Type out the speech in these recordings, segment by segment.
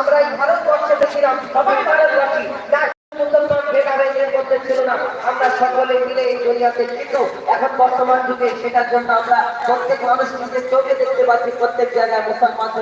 আমরা এই ভারতবর্ষে দেখছিলাম, সবাই ভারতবাসী না মুসলমান ভেদাভেদের মধ্যে ছিল না। আমরা সকলে মিলে এই দুনিয়াতে ছিল এখন বর্তমান যুগে সেটার জন্য আমরা প্রত্যেক মানুষ নিজের চোখে দেখতে পাচ্ছি, প্রত্যেক জায়গায় মুসলমানদের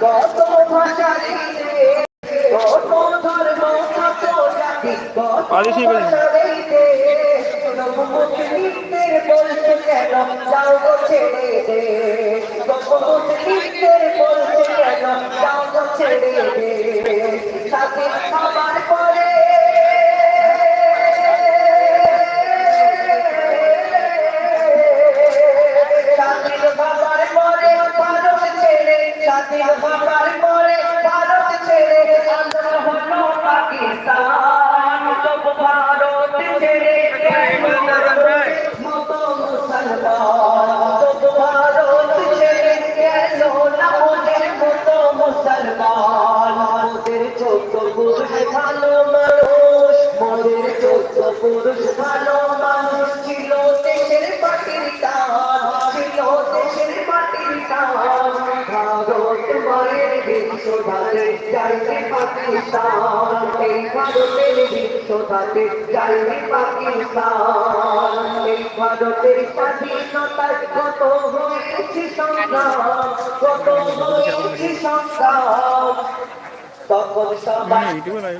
কত ভাষা রে কত ধর্ম কত জাতি কত ভাষা রে মুসলিমদের বলছে কেন যাও গো ছেড়ে দে? মুসলিমদের বলছে কেন যাও গো ছেড়ে দে? ছেড়ে আন্দোলন হলো পাকিস্তান ভারত ছেড়ে মায়ের বিশ্ব ধারে যাইবে পাকিস্তান। এই ভারতের বিশ্ব ধারে যাইবে পাকিস্তান। এই ভারতের স্বাধীনতার কত হয়েছে সংগ্রাম কত হয়েছে সংগ্রাম। তখন সবাই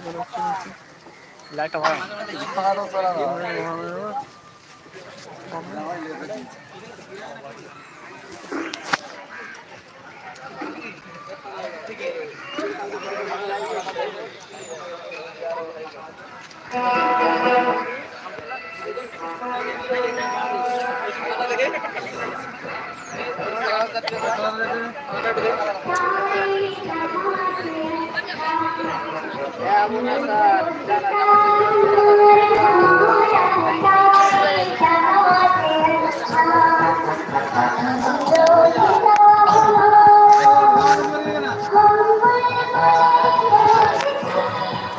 হচ্ছে লাইটটা ভালো। Yeah,